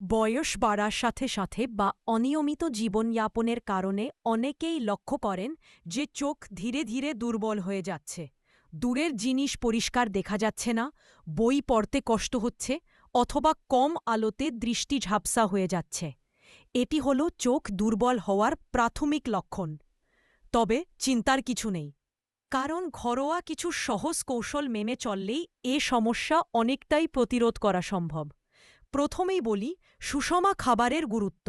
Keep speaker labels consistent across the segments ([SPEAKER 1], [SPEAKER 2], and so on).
[SPEAKER 1] বয়স বাড়ার সাথে সাথে বা অনিয়মিত জীবনযাপনের কারণে অনেকেই লক্ষ্য করেন যে চোখ ধীরে ধীরে দুর্বল হয়ে যাচ্ছে। দূরের জিনিস পরিষ্কার দেখা যাচ্ছে না, বই পড়তে কষ্ট হচ্ছে অথবা কম আলোতে দৃষ্টি ঝাপসা হয়ে যাচ্ছে। এটি হল চোখ দুর্বল হওয়ার প্রাথমিক লক্ষণ। তবে চিন্তার কিছু নেই। কারণ ঘরোয়া কিছু সহজ কৌশল মেনে চললেই এ সমস্যা অনেকটাই প্রতিরোধ করা সম্ভব। প্রথমেই বলি, সুষমা খাবারের গুরুত্ব।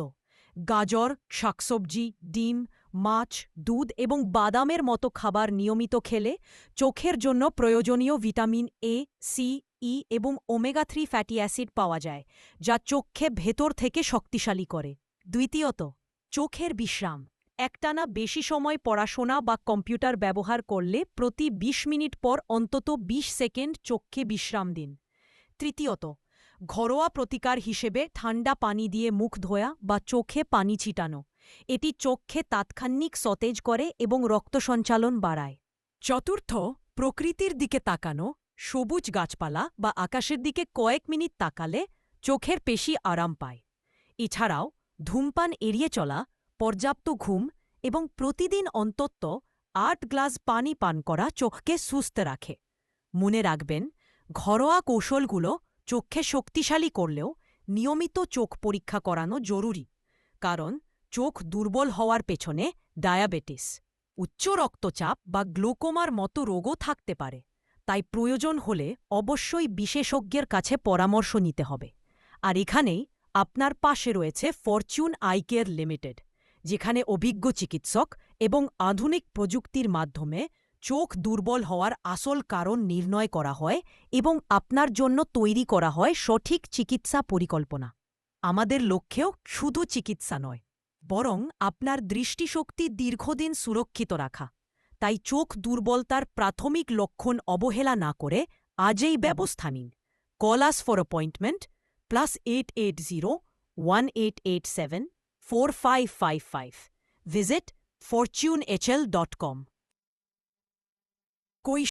[SPEAKER 1] গাজর, শাকসবজি, ডিম, মাছ, দুধ এবং বাদামের মতো খাবার নিয়মিত খেলে চোখের জন্য প্রয়োজনীয় ভিটামিন এ সি ই এবং ওমেগা থ্রি ফ্যাটি অ্যাসিড পাওয়া যায়, যা চোখকে ভেতর থেকে শক্তিশালী করে। দ্বিতীয়ত, চোখের বিশ্রাম। একটানা বেশি সময় পড়াশোনা বা কম্পিউটার ব্যবহার করলে প্রতি ২০ মিনিট পর অন্তত ২০ সেকেন্ড চোখকে বিশ্রাম দিন। তৃতীয়ত ঘরোয়া প্রতিকার হিসেবে ঠান্ডা পানি দিয়ে মুখ ধোয়া বা চোখে পানি ছিটানো। এটি চোখে তাৎক্ষণিক সতেজ করে এবং রক্ত সঞ্চালন বাড়ায়। চতুর্থ, প্রকৃতির দিকে তাকানো, সবুজ গাছপালা বা আকাশের দিকে কয়েক মিনিট তাকালে চোখের পেশি আরাম পায়। এছাড়াও, ধূমপান এড়িয়ে চলা, পর্যাপ্ত ঘুম এবং প্রতিদিন অন্তত আট গ্লাস পানি পান করা চোখকে সুস্থ রাখে। মনে রাখবেন, ঘরোয়া কৌশলগুলো চোখে শক্তিশালী করলেও নিয়মিত চোখ পরীক্ষা করানো জরুরি, কারণ চোখ দুর্বল হওয়ার পেছনে ডায়াবেটিস, উচ্চ রক্তচাপ বা গ্লোকোমার মতো রোগও থাকতে পারে, তাই প্রয়োজন হলে অবশ্যই বিশেষজ্ঞের কাছে পরামর্শ নিতে হবে। আর এখানেই আপনার পাশে রয়েছে ফরচুন আই কেয়ার লিমিটেড, যেখানে অভিজ্ঞ চিকিৎসক এবং আধুনিক প্রযুক্তির মাধ্যমে চোখ দুর্বল হওয়ার আসল কারণ নির্ণয় করা হয় এবং আপনার জন্য তৈরি করা হয় সঠিক চিকিৎসা পরিকল্পনা। আমাদের লক্ষ্যেও শুধু চিকিৎসা নয়, বরং আপনার দৃষ্টিশক্তি দীর্ঘদিন সুরক্ষিত রাখা। তাই চোখ দুর্বলতার প্রাথমিক লক্ষণ অবহেলা না করে আজই ব্যবস্থা নিন। Call us for appointment, plus eight eight zero, one eight eight seven, four five five five. Visit fortune HL dot com.